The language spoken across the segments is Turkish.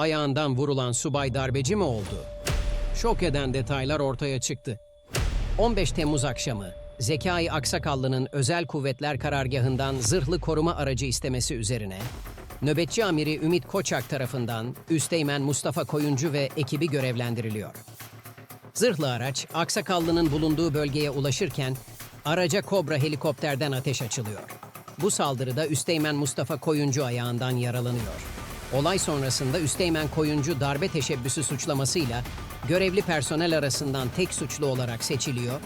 ayağından vurulan subay darbeci mi oldu? Şok eden detaylar ortaya çıktı. 15 Temmuz akşamı Zekai Aksakallı'nın özel kuvvetler karargahından zırhlı koruma aracı istemesi üzerine nöbetçi amiri Ümit Koçak tarafından Üsteğmen Mustafa Koyuncu ve ekibi görevlendiriliyor. Zırhlı araç Aksakallı'nın bulunduğu bölgeye ulaşırken araca Kobra helikopterden ateş açılıyor. Bu saldırıda Üsteğmen Mustafa Koyuncu ayağından yaralanıyor. Olay sonrasında Üsteğmen Koyuncu darbe teşebbüsü suçlamasıyla görevli personel arasından tek suçlu olarak seçiliyor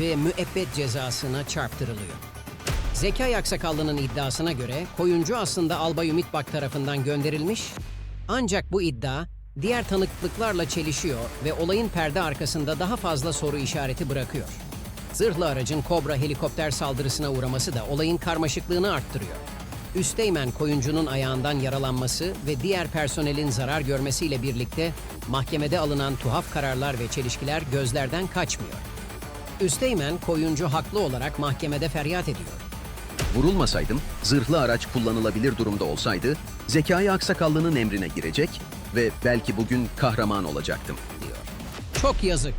ve müebbet cezasına çarptırılıyor. Zekai Aksakallı'nın iddiasına göre Koyuncu aslında Albay Ümit Bak tarafından gönderilmiş ancak bu iddia diğer tanıklıklarla çelişiyor ve olayın perde arkasında daha fazla soru işareti bırakıyor. Zırhlı aracın Kobra helikopter saldırısına uğraması da olayın karmaşıklığını arttırıyor. Üsteğmen Koyuncu'nun ayağından yaralanması ve diğer personelin zarar görmesiyle birlikte mahkemede alınan tuhaf kararlar ve çelişkiler gözlerden kaçmıyor. Üsteğmen Koyuncu haklı olarak mahkemede feryat ediyor. Vurulmasaydım, zırhlı araç kullanılabilir durumda olsaydı, Zekai Aksakallı'nın emrine girecek ve belki bugün kahraman olacaktım. diyor. Çok yazık.